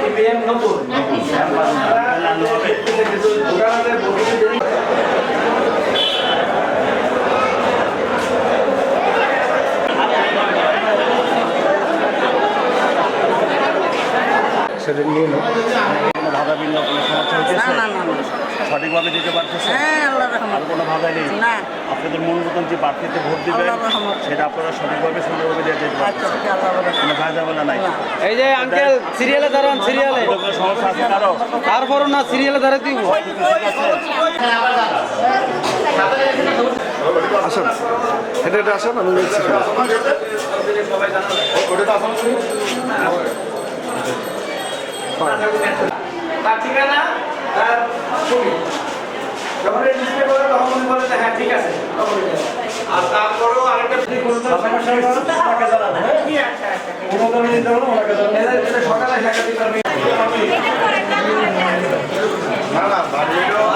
EVM নতুন সেটা নিয়ে কোনো বাধা বিঘ্ন কোনো সমস্যা হইতেছে? না না না সঠিকভাবে দিতে পারতেছে? হ্যাঁ আল্লাহ আর কোনো বাধা নেই? না। আপনাদের মন মতন যে প্রার্থীতে ভোট দিবেন আল্লাহর রহমত। সেটা আপনারা সঠিকভাবে সুন্দরভাবে দিয়ে যেতে আচ্ছা ঠিক আল্লাহ কোনো ভয় যাবে নাই। না। এই যে আঙ্কেল সিরিয়ালে দাঁড়ান সিরিয়ালে সমস্যা আছে কারও? তারপরও না সিরিয়ালে দাঁড়াতে দিব। আসেন। এটা এটা আসেন আমি নিচ্ছি। তার ঠিকানা তার ছবি। যখন ডিসপ্লে করে তখন উনি বলে হ্যাঁ ঠিক আছে তখন আর তারপরেও আরেকটা আচ্ছা, আচ্ছা, সকালে না না। বাড়িও